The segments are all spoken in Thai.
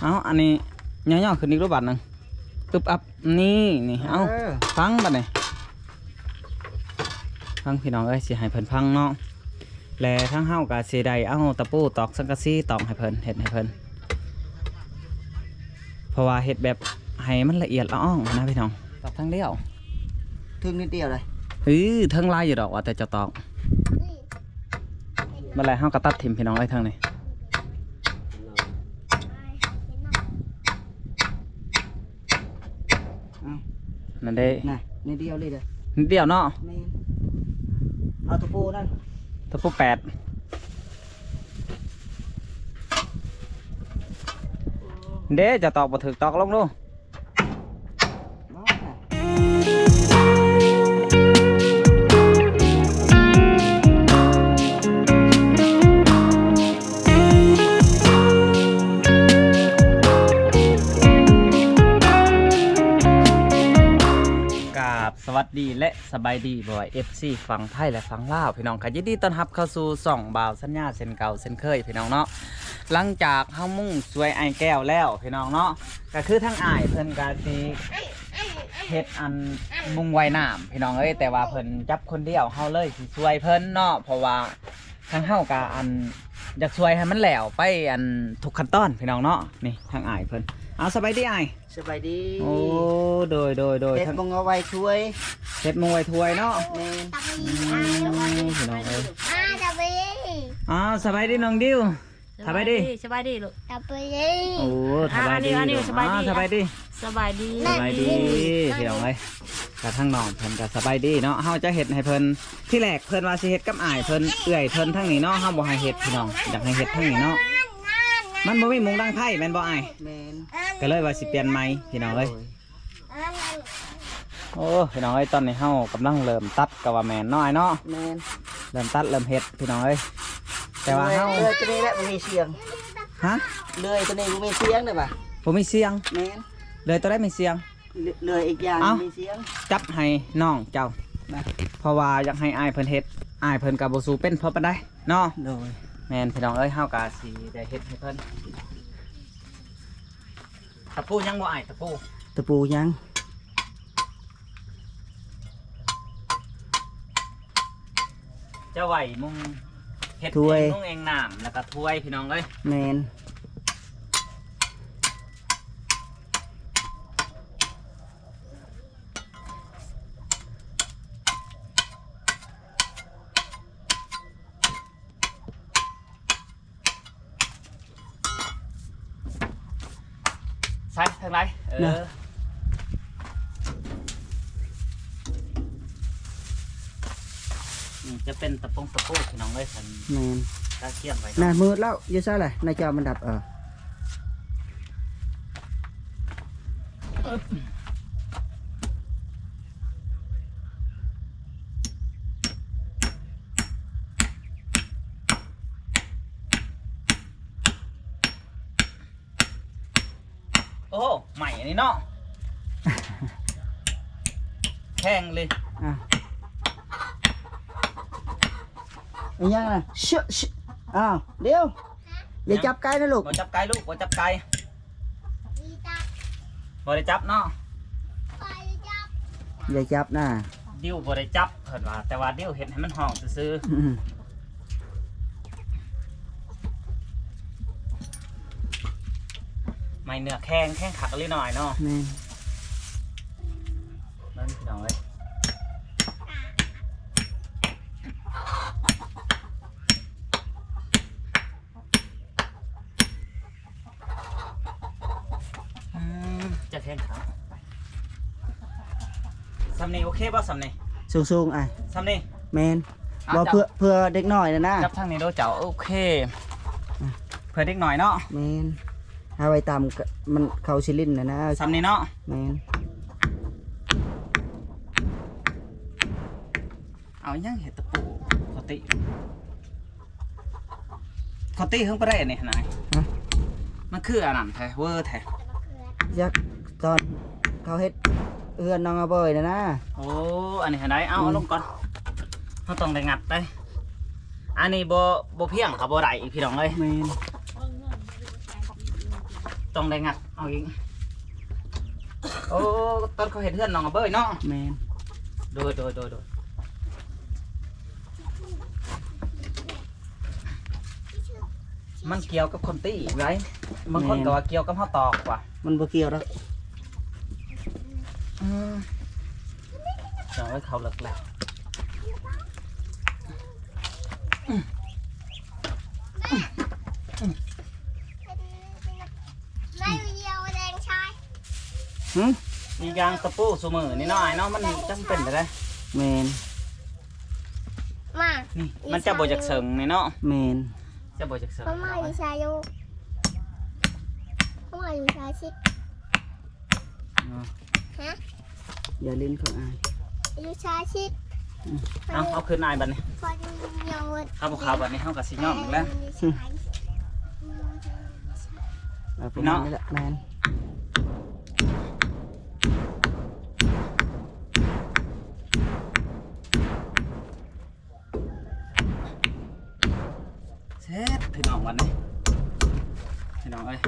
เอาอันนี้ย่อๆขึ้นอีกรูปบัตรหนึงตึบอับนี่นี่เอาเออฟังบัดนี่ฟังพี่น้องเอ้ยสิให้เพิ่นฟังเนาะแลทั้งเฮากับสิได้เอาตะปูตอกสังกะสีตอกให้เพิ่นเฮ็ดให้เพิ่นเพราะว่าเฮ็ดแบบให้มันละเอียดละอ่องนะพี่น้องตอกทั้งเดียวถึงนิดเดียวเลยเฮ้ยทั้งลายอยู่ดอกว่าแต่จะตอกเมื่อไรเฮาก็ตัดทิมพี่น้องไอ้ยทางนี้ เอา นั่นเด้น่ะนิดเดียวเลยเด้อนิดเดียวเนาะแม่นเอาตะปูนั่นตะปูแปดเด้จะตอกบ่ถึกตอกลงดู วัสดีและสบายดีบ่อย FC ฟังไทยและฟังลาวพี่น้องค่ะยินดีต้อนรับเข้าสู่ส่องบ่าวสัญญาเส้นเก่าเส้นเคยพี่น้องเนาะหลังจากเฮามุ่งสวยไอแก้วแล้วพี่น้องเนาะก็คือทั้งอ้ายเพิ่นก็สิเฮ็ดอันมุงไว้น้ำพี่น้องเอ้ยแต่ว่าเพิ่นจับคนเดียวเฮาเลยสิช่วยเพิ่นเนาะเพราะว่าทั้งเฮาก็อันอยากช่วยให้มันแล้วไปอันทุกขั้นตอนพี่น้องเนาะนี่ทางอ้ายเพิ่นเอาสบายดีอ้าย สบายดีโอ้โดยโดยโดยเฮ็ดทั้งบงเอาไว้ช่วยเฮ็ดมุงไว้ถ้วยเนาะแม่นอืมพี่น้องเอ้ยอ่าจะไปอ๋อสบายดีน้องดิว สบายดี สบายดีลูกจะไปโอ้สบายดีอ่าอันนี้อันนี้สบายดี อ๋อสบายดีสบายดีสบายดีพี่น้องเอ้ยกระทั่งน้องเพิ่นก็สบายดีเนาะเฮาจะเฮ็ดให้เพิ่นที่แรกเพิ่นว่าสิเฮ็ดกับอ้ายเพิ่นเอื้อยเพิ่นทั้งนี้เนาะเฮาบ่ให้เฮ็ดพี่น้องอยากให้เฮ็ดทั้งนี้เนาะ มันบ่มีมุงดังไพ่แม่นบ่อ้ายแม่นก็เลยว่าสิเปลี่ยนใหม่พี่น้องเอ้ยโอ้ยโอ้พี่น้องเอ้ยตอนนี้เฮากำลังเริ่มตัดก็ว่าแม่นน้อยเนาะแม่นเริ่มตัดเริ่มเฮ็ดพี่น้องเอ้ยแต่ว่าเฮาเลื่อยตัวนี้แหละมันมีเสียงฮะเลื่อยตัวนี้มันมีเสียงเด้อป่ะผมมีเสียงแม่นเลยตัวได้มีเสียงเลื่อยอีกอย่างเอ้ามีเสียงจับให้น้องเจ้านะเพราะว่าอยากให้อายเพิ่นเฮ็ดอายเพิ่นกับบ่สู้เป็นเพราะปานใดเนาะโดย แม่นพี่น้องเอ้ยเฮากะสิได้เฮ็ดให้เพิ่นตะปูยังบ่อายตะปูตะปูยังเจ้าไหวมุงเฮ็ดถ้วย เองมุงเองน้ำแล้วก็ถ้วยพี่น้องเอ้ยแม่น ใส่ทางไห นเออนี่จะเป็นตะปงตะปูพี่น้องเอ้ยเพิ่นแม่นตะเกียมไว้น่ะเนาะมืดแล้วอยู่ซ่าแหละนายจอมันดับเออ อ้โหใหม่อันนี้เนาะแข็งเลยอะอันยังน่ะเชื่อเชื่ออ้าวเดี๋ยวอย่าจับไกลนะลูกบ่จับไก่ลูกบ่จับไก่ดีจับบ่ได้จับเนาะไปจับอย่าจับนะดิวบ่ได้จับเพิ่นว่าแต่ว่าดิวเห็นให้มันห้องซื่ออืมๆไม่ เนื้อแข็งแข็งขักเลยหน่อยเนาะแม่นนั่นพี่น้องเอ้ยอืมจะแข็งขักสำเนีโอเคป่ะสำเนีสูงๆอะสำเนีแมนอะบ่จับ เพื่อเพื่อเด็กน้อยนะนะจับทางนี้ดูเจ้าโอเค เพื่อเด็กหน่อยเนาะ แมน เอาไว้ตามกะมันเข้าซิลินนะนะสำนี้เนาะแมนเอายังเห็ดตะปูขอติขอติเพิ่งไปได้อันนี้นายมันคืออันนั้นแท้เวอร์แท้ยักตอนเขาเฮ็ดเอื้อนน้องอาเบยนะนะโอ้อันนี้เห็นไหมเอาเอาลงก่อนเขาต้องได้งัดไปอันนี้โบโบเพียงครับโบไหลพี่น้องเลยแมน ต้องได้งัดเอาอีกโอ้ตอนเขาเห็นเพื่อนน้องอะเบ้ยเนาะแมนโดยโดยโดยโดยมันเกี่ยวกับคนตีไรบางคนก็ว่าเกี่ยวกับข้าวตอกว่ะมันบ่เกี่ยวแล้วอืมจะให้เขาหลักแหละ ไม่มีเดียวแดงชาย หึอีกอย่างตะปูสมือนี่เนาะไอ้เนาะมันจำเป็นไปได้แมนมานี่มันจะบ่จากเสริงนี่เนาะแมนจะบ่จากเสริงเพราะมาอยู่ชายอยู่เพราะมาอยู่ชายชิดอืมฮะอย่าเล่นเขาอายอยู่ชายชิดเอาเอาคืนนายบัดนี้พอจะยังวันเอาบุขาวบัดนี้เฮากับสิย่อมอีกแล้วเอาไปพี่นั่น้องงนี่แหละแมน ตพี่น้องวันนี้พี่น้องเอ้ย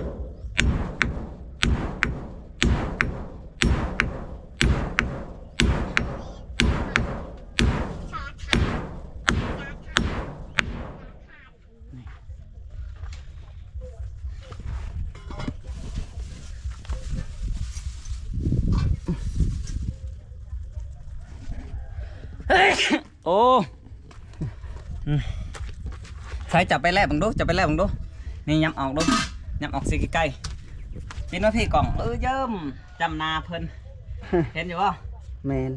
ชาไทยชาไทยเฮ้ยโอ้ อืมใส่จับไปแลบบังดูจับไปแลบบังดูนี่ย้ำออกดูย้ำออกสิใกล้ๆเป็นว่าพี่กล่องเออเยิ่มจำนาเพิ่นเห็นอยู่ป่ะแมน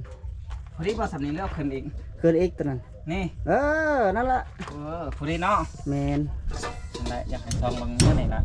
พอดีบ่สำนีเลือกขึ้นอีกคืออีกตัวนั้นนี่เออนั่นละเออพอดีเนาะแมนนั่นแหละอยากให้ซองเบังเมื่อไหร่ละ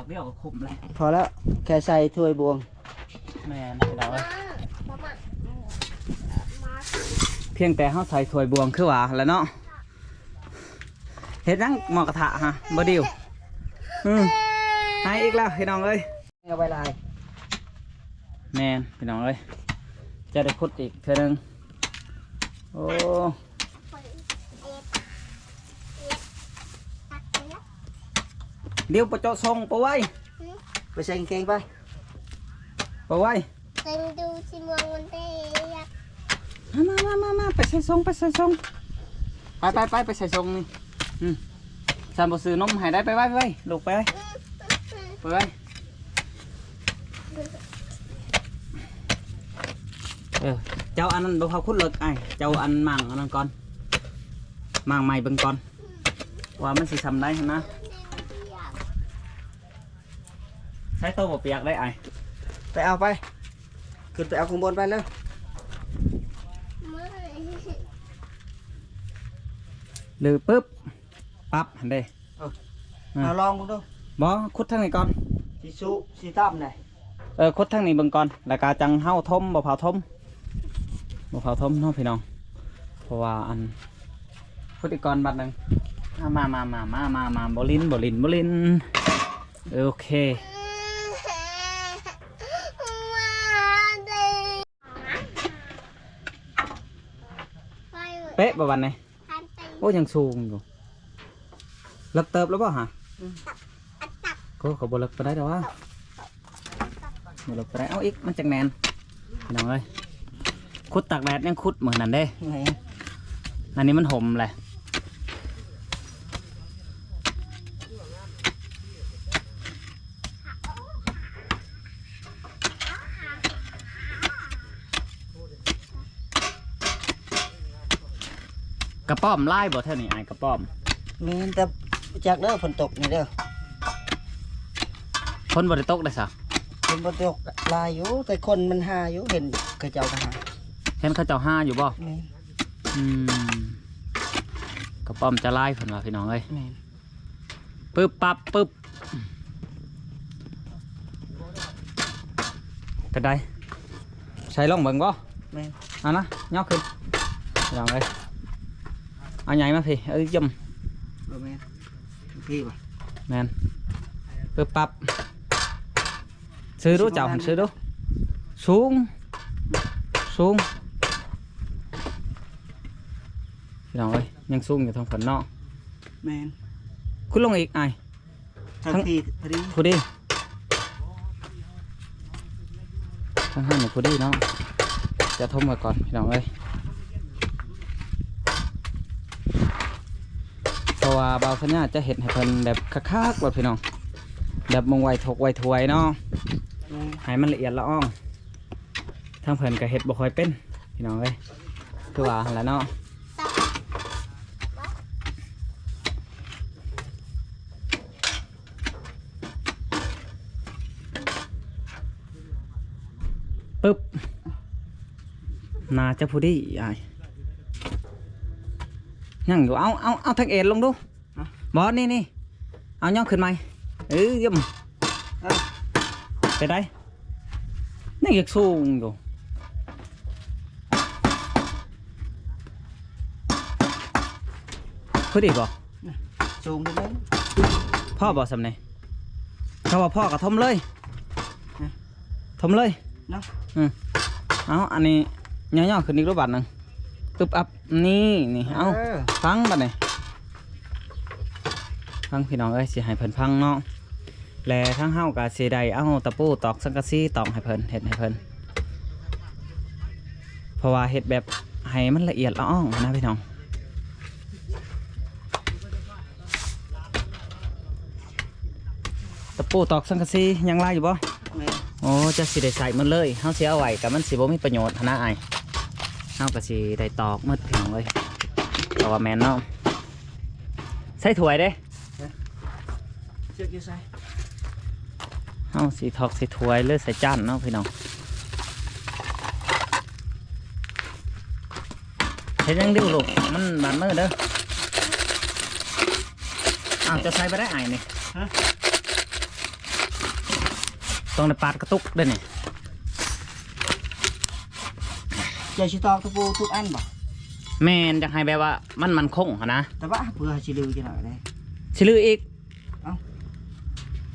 อกเบี้ยวก็คุ้มเลยพอแล้วแค่ใส่ถ้วยบวง แม่นพี่น้องเอ้ยมามามาเพียงแต่เฮาใส่ถ้วยบวงคือว่าแล้วเนาะเฮ็ดนั่งหมอกระทะฮะบ่ดิวอืมให้อีกแล้วพี่น้องเอ้ยเอาไว้ลายแม่นพี่น้องเอ้ยจะได้ขุดอีกเทื่อนึงโอ้ คนเอ็ดเอ็ดตักเอ็ด เดี๋ยวปะเจาะทรงปะไว้ไปใส่กางเกงไปปะไว้เต็งดูชิมวงมันเตะมามามามาไปใส่ทรงไปใส่ทรงไปไปไปไปใส่ทรงนี่อืมสามบ่ซื้อนมให้ได้ไปไว้ไปไว้ลูกไปไว้ไปไว้เออเจ้าอันนั้นบ่พอขุดเลิกไอ้เจ้าอันมั่งอันนั้นก่อนมั่งใหม่เบิ่งก่อนว่ามันสิทำได้หั่นนะ ใช้ตัวบ่เปียกได้ไอ้ไปเอาไป ขึ้นไปเอาข้างบนไปแล้วไม่หรือปึ๊บปั๊บหันเด้อืมเอาลองดูบ่ขุดทางนี้ก่อนสีสุสีตั้มเลยเออขุดทางนี้เบิ่งก่อนแล้วก็จังเฮาทมบ่เผาทมบ่เผาทมเนาะพี่น้องเพราะว่าอันขุดอีกก่อนบัดหนึงอะมามามามามามาบ่ลินบ่ลินบ่ลินโอเค เป๊ะบ่วันนี้โอ้ยังสูงอยู่เลิกเติบแล้วบ่ฮะก็เขาบ่เลิกไปได้ดอกว่าบ่เลิกไปได้เอาอีกมันจังแมนพี่น้องเอ้ยขุดตากแดดยังขุดเหมือนนั่นเด้ไหนอันนี้มันห่มแหละ กระป้อมไล่บ่เท่านี้ไอ้ายกระป้อม มีแต่จากเด้อฝนตกนี่เด้อคนบริตกเลยสะฝนบ่ตกลายอยู่แต่คนมันหาอยู่เห็นกระเจ้าทหารเห็นเขาเจ้าห้าอยู่บ่แม่นอืมกระป้อมจะไล่ผนว่าพี่น้องเอ้ยแม่นปึ๊บปั๊บปึ๊บเป็นไรใช้ลองเบิ่งบ่แม่นเอานะย่อขึ้นลองเลยเอาใหญ่มาพี่เอ้ย ย่มบ่แม่นพี่ป่ะแมนปึ๊บปั๊บซื้อดูเจ้าหันซื้อดูสูงสูงพี่น้องเอ้ยยังสูงอยู่ทางฝนเนาะแม่นคุณลงอีกไอ้ายทางทั้งพี่พอดีพูดีทางห้างหนูพูดีเนาะจะทมกันก่อนพี่น้องเอ้ยเพ ราะว่าบาวสัญญาจะเห็นให้เพิ่นแบบคักๆแบบพี่น้องแบบมงไวถกไวถวยเนาะแม่นให้มันละเอียดละอ่องทางเพิ่นก็เฮ็ดบ่ค่อยเป็นพี่น้องเอ้ยคือว่าหั่นแหล้วเนาะปึ๊บน่าจะผู้ดีอ้าย ยังอยู่เอาเอาเอาทางเอ็นลงดูบอสนี่นี่เอาย่องขึ้นไหมเออเยี่ยมเออไปได้นี่ยังสูงอยู่พอดีบ่สูงไปเลยพ่อบอกสำเนีเขาว่าพ่อกับทมเลยฮะทมเลยเนาะอืมเอาอันนี้ย่อๆขึ้นอีกรูปบัตรหนึ่ง ตึบอัพนี่นี่เอาเออฟังบัดนี่ฟังพี่น้องเอ้ยสิให้เพิ่นฟังเนาะแลทั้งเฮากับสิได้เอาตะปูตอกสังกะสีตอกให้เพิ่นเฮ็ดให้เพิ่นเพราะว่าเฮ็ดแบบให้มันละเอียดละอ่องนะพี่น้องตะปูตอกสังกะสียังลายอยู่บ่แม่นโอ้จะสิได้ใส่มันเลยเฮาสิเอาไว้กับมันสิบ่มีประโยชน์หั้นนะไอาย เฮาก็สิได้ตอกหมืดพี่น้องเอ้ยเพราะว่าแม่นเนาะใส่ถ้วยเด้เชือกอยู่ใส่เฮาสิทอกสิถ้วยหรือใส่จานเนาะพี่น้องเฮ็ดยังดิวลูกมันบาดมือเด้ออ้าวจะใส่ไปได้ไอายนี่ต้องได้ปาดกระตุกเด้อนี่ เจะชิตอกตะปูทุกอันบ่แม่นอยากให้แบบว่ามันมันคงหั้นนะแต่ว่าเพื่อให้ชิลือจะหน่อยเลยสิลืออีก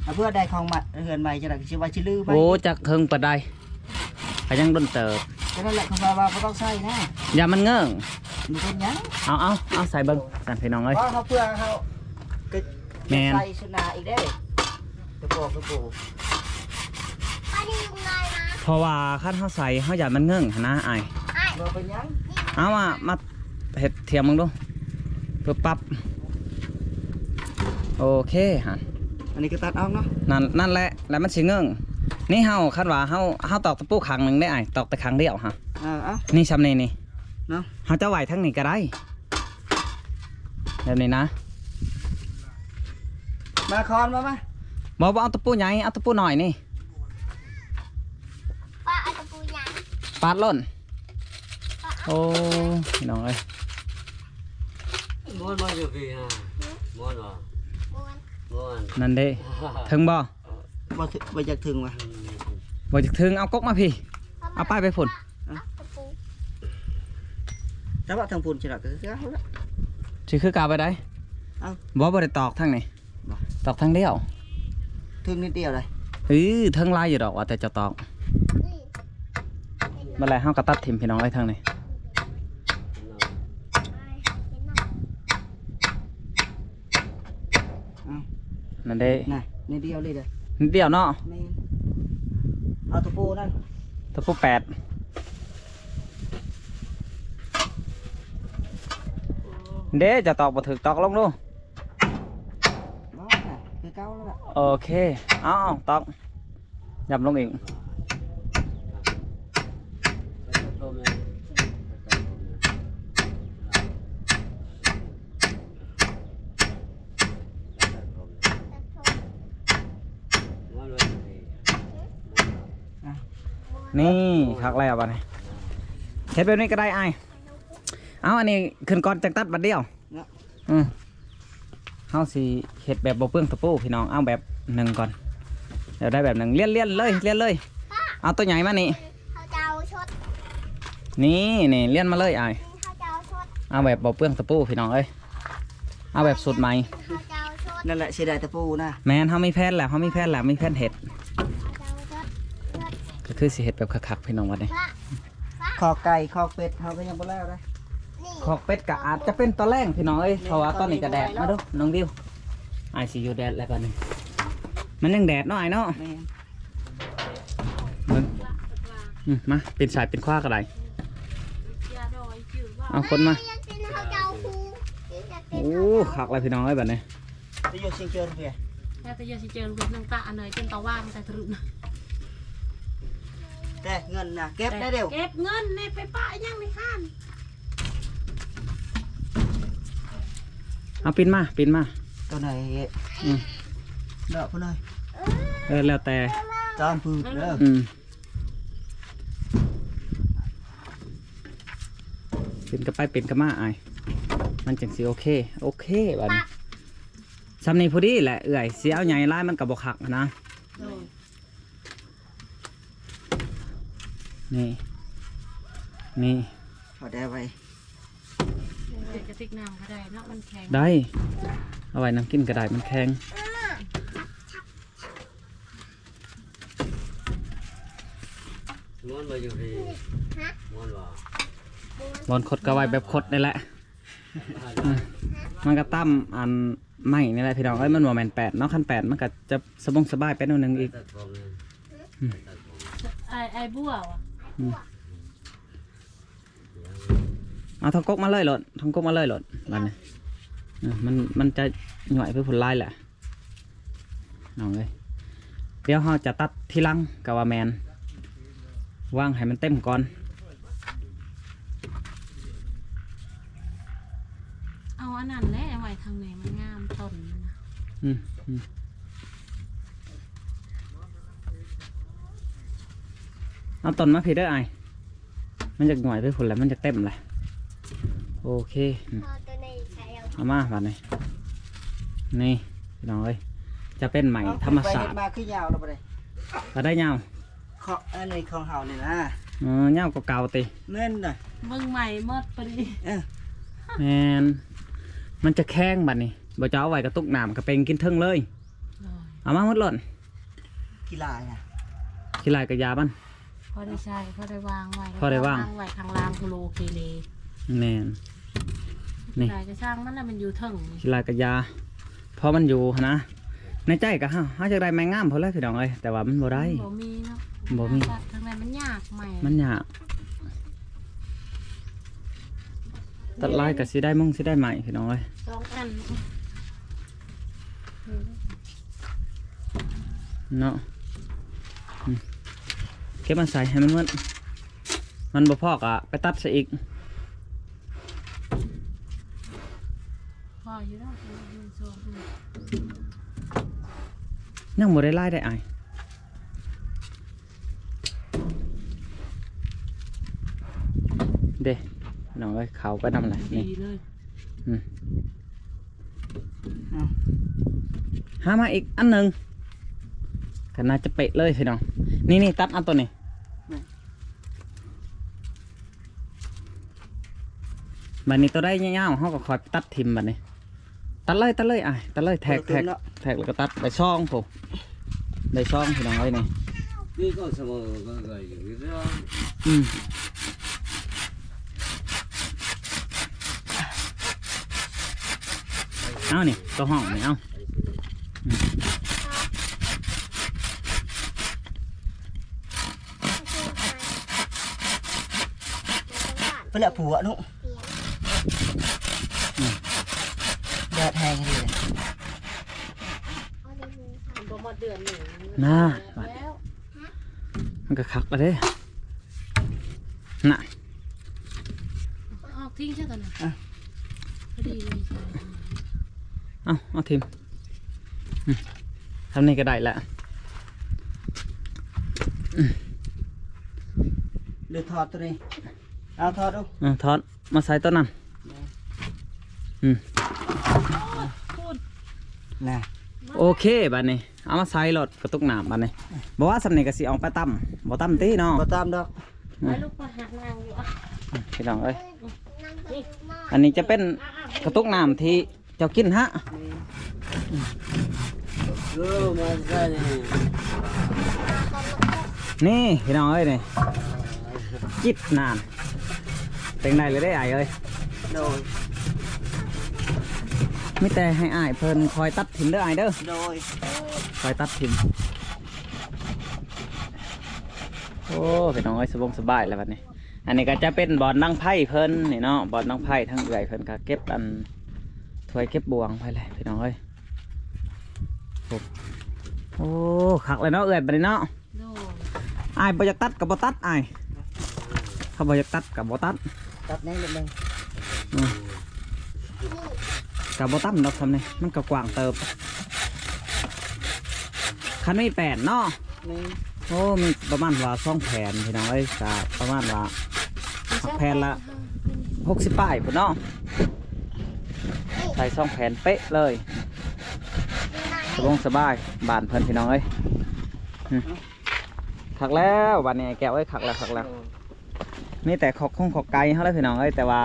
เอาเพื่อได้ของมัดเฮือนใหม่จะได้ชื่อว่าชิลือไปโอ้จักเทิงปะได้ก็ยังดนเติบก็นั่นแหละเขาว่าว่าบ่ต้องใส่นะอย่ามันเงื่องมันเป็นหยังเอาเอาเอาใส่เบิ้งกันพี่น้องเอ้ย เพราะเขาเพื่อเขาก็แม่น ใส่ชนาอีกได้ตะปูตะปูป้าดีลุงนายนะเพราะว่าขั้นเขาใส่เขาอย่ามันเงื่องหั้นนะไอายไอ้ บ่เป็นหยังเอามามาเห็ดเทียมมึงดูเพื่อปรับโอเคฮะอันนี้ก็ตัดออกเนาะนั่นนั่นแหละแล้วมันสิเงื่องนี่เฮาคันว่าเฮาเฮาตอกตะปูครั้งหนึ่งได้ไอายตอกแต่ครั้งเดียวฮะเออเอานี่ชำนี่นี่เนาะ เฮาจะไหวทั้งนี้ก็ได้แบบนี้นะมาคอนมามาบอกว่าเอาตะปูใหญ่เอาตะปูหน่อยนี่ป้าเอาตะปูยังปาดล่น โอ้พี่น้องเอ้ยม้วนมาอยู่พี่ฮะม้วนเหรอบนม้วนนั่นเด้ถึงบ่บ่ถึบ่อยากถึงว่ะบ่จะถึงเอากกมาพี่ เอาป้ายไปฝุ่นเอาตะปูแต่ว่าทางปูนสิล่ะก็คือเอาละสิคือกาวไปได้เอ้าบ่บ่ได้ตอกทางนี้บ่ตอกทางเดียวถึงนิดเดียวเลยเออทางลายอยู่ดอกว่าแต่จะตอกนี่เมื่อไรเฮาก็ตัดทิมพี่น้องไอ้ทางนี้ นั่นเด้น่ะนิดเดียวเลยเด้อนิดเดียวเนาะแม่นเอาตะปูนั่นตะปูแปดเด้จะตอกบ่ถึกตอกลงดูบ่น่ะคือเก่าแล้วล่ะโอเค เอาเอาตอกยับลงอีก ม้วนเลยพี่ นี่คักแล้วบัดนี้เฮ็ดแบบนี้ก็ได้อ้ายเอาอันนี้ขึ้นก่อนจังตัดบัดเดียวเนาะ อืมเฮาสิเฮ็ดแบบบ่เปลืองตะปูพี่น้องเอาแบบหนึ่งก่อนเดี๋ยวได้แบบหนึ่งเลี่ยนเลี่ยนๆเลยเลี่ยนเลย เอาตัวใหญ่มานี่เขาเจ้าชดนี่นี่เลี้ยนมาเลยไอ้ายเขาเจ้าชดเอาแบบบ่เปลืองตะปูพี่น้องเอ้ยเอาแบบสุดใหม่ เขาเจ้าชดนั่นแหละเสียดายตะปูนะแมนเขามีแพนแล้วเขามีแพนแล้วมีแพนเห็ด เขาเจ้าชด ก็ คือสิเห็ดแบบคักๆพี่น้องวันนี้พระคอไก่คอเป็ดเขาก็ยังบ่แล้วนะนี่ขอกเป็ดก็อาจจะเป็นตอนแรกพี่น้องเอ้ยเพราะว่าตอนนี้ก็แดดมาดูน้องดิวไอซียูแดดแล้วก่อนนี่มันยังแดดเนาะไอ้เนาะแม่นเบิ่งอืมมาเป็นสายเป็นคว้าก็ได้เอาคนมาอยากเป็นเขาเจ้าครูอยากเป็นโอ้คักเลยพี่น้องเอ้ยแบบนี้จะอยู่เชียงเจินเพียแต่จะยังสิเจอลูกน้ำตาอันไหนจนตาว่างแต่ทะลุนะแต่เงินนะเก็บได้เร็วเก็บเงินในไปป้ายังไม่ข้านเอาปินมาปินมาตัวไหนอืมเดาะพุ่นเลยเออแล้วแต่จอนพืชเด้ออืมเป็นก็ไปเป็นก็มาไอายมันจังสิโอเคโอเคแบบนี้ซำนี้พอดีแหละเอื่อยเสียเอาใหญ่ร้ายมันกับบกคักนะ โดย นี่ นี่พอได้ไว้เดี๋ยวจะติ๊กน้ำก็ได้เนาะมันแข็งได้ เอาไว้น้ำกินกระไดมันแข็งม้วนมาอยู่ดีม้วนว่าบอลคดก็ไว้แบบคดนี่แหละอืมมันก็ตั้มอันไม่นี่แหละพี่น้องเอ้ยมันว่าแมนแปดเนาะขั้นแปดมันก็จะสบงสบายไปหน่อยหนึงอีกตัดผมเลยไอไอบัวอะ เอาทองกกมาเลยหลดทองกกมาเลยหลดบัดนี้มันมันจะหน่วยเพื่อผลไล่แหละน้องเลยเดี๋ยวเราจะตัดที่ลังกับว่าแมนว่างให้มันเต็มก่อน เอาอันนั้นแหละไว้ทางไหนมันงามต้นมันนะ อืมอืม เอาต้นมาพี่เด้อไอายมันจะหน่วยเพื่อผลแล้วมันจะเต็มเลยโอเคอืมพอตัวในใช้เอาเอามาบัดนี้นี่พี่น้องเอ้ยจะเป็นไหมธรรมศาสตเอร์ไปเฮ็ดมาคือยาวแล้วบ่ได้ก็ได้เงาขออันนี้ของเฮานี่นะเออเงาก็เก่าติแม่นน่ะเบิ่งใหม่หมดพอดีเออแมนมันจะแข้งบัดนี้บ่จะเอาไว้กระตุกน้ำกระเป็นกินเทิงเลยโดยเอามาหมดหล่นกีฬาน่ะขี้ลายกระยาบ้านพ อได้ใช้พอได้วางไว้พอได้วาง ไว้ข้างล่างกุโลเกเลแมนนี่ได้จะสร้างมันน่ะมันอยู่เถิงนี่ขี้ลายกระยาเพราะมันอยู่หั้นนะ ในใจก็ฮะเฮาจะได้ไม้งามพอแล้วพี่น้องเอ้ยแต่ว่ามันบ่ได้ บ่มีเนาะบ่มี ทางไหนมันยากใหม่มันยากตัดลายก็สิได้มุ่งสิได้ใหม่พี่น้องเอ้ยสองอันเนาะอืม เก็บมาใส่ให้มันมันมันบ่พอกอะไปตัดซะอีกพออยู่แล้วหนึ่งสองหนึ่งยังบ่ได้ไล่ได้อายเด้น้องเอ้ยเขาไปนำอะไรนี่ดีเลยหามาอีกอันหนึ่งก็น่าจะเป๊ะเลยพี่น้อง นี่นี่ตัดอันตัวนี้ บัดนี้ตัวได้ยาวๆเขาก็คอยตัดทิมบัดนี้ ตัดเลยตัดเลยอะตัดเลยแทกแทกแทกแล้วก็ตัดได้ช่องผมได้ช่องพี่น้องเอ้ยนี่นี่ก็สมองก็เกิดอยู่ที่นั่นอืมเอานี่ตัวห้องนี่เอาเพิ่นละผัวนุ แดดแห้งดีเลยมันบ่หมดเดือนหนึ่งน่าแล้วมันก็คักแล้วเด้น่ะเอาทิ้งใช่ตอนนั้นพอดีเลยใช่เอาเอาทีมอืมทำนี่ก็ได้แหละหรือถอดตัวนี้เอาถอดดูเอาทอดมาใส่ตัวนั้น พูดน่ะมาโอเคบัดนี้เอามาใส่รถกระตุกน้ำบัดนี้บอกว่าสำเนียงกสิเออกไปตั้มบ่ตั้มตีเนาะบ่ตามดอกไปลูกไปหานางอยู่อะพี่น้องเอ้ยนั่งดูหม้ออันนี้จะเป็นกระตุกน้ำที่เจ้ากินฮะเออมาใส่นี่นี่พี่น้องเอ้ยนี่จิบนานเป็นไงเลยได้ไอ้เอ้ยโดย ไม่แต่ให้อ้ายเพิ่นคอยตัดถิ่นเด้อไอ้ายเด้อโดยคอยตัดถิ่นโอ้พี่น้องเอ้ยสบงสบายแล้วบัดนี้ อันนี้ก็จะเป็นบอลนั่งไพ่เพิ่นนี่เนาะบอลนั่งไพ่ทั้งเอื่อยเพิ่นก็เก็บอันถ้วยเก็บบวงไปเลยพี่น้องเอ้ยโอ้โอ้คักเลยเนาะเอื่อยบัดนี้เนาะโดนอ้ายบ่อยากตัดกับบ่ตัดอ้ายเขาบ่อยากตัดกับบ่ตัดตัดแน่นิดนึง กับบ่ตั้มดอกทำนี่มันก็กว้างเติบคันไม่แปดเนาะนี่โอ้มีประมาณว่าสองแผ่นพี่น้องเอ้ยก็ประมาณว่าแผ่นละหกสิบป้ายพุ่นเนาะใส่สองแผ่นเป๊ะเลยสบงสบายบานเพิ่นพี่น้องเอ้ยอืมขักแล้ววันนี้แก้วเอ้ยขักแล้วขักแล้วนี่แต่ขอกคงขอกไก่เขาเลยพี่น้องเอ้ยแต่ว่า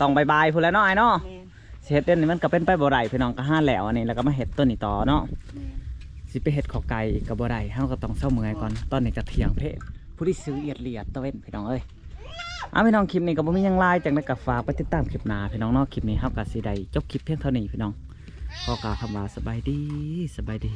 ต้องบายบายพุ่นแล้วเนาะไอ้เนาะแม่น สิเฮ็ดเด่นนี่มันก็เป็นไปบ่ได้พี่น้องก็ห้าแล้วอันนี้แล้วก็มาเฮ็ดต้นนี้ต่อเนาะสิไปเฮ็ดขอไก่ก็บ่ได้เฮาก็ต้องเศร้าเมื่อยก่อนตอนนี้ก็เที่ยงเพศผู้ที่ซื้อเอียดเลียดตะเว้นพี่น้องเอ้ยเอาพี่น้องคลิปนี้ก็บ่มีหยังหลายจังได๋ก็ฝากไปติดตามคลิปหน้าพี่น้องเนาะคลิปนี้เฮาก็สิได้จบคลิปเพียงเท่านี้พี่น้องขอกล่าวคำว่าสบายดีสบายดี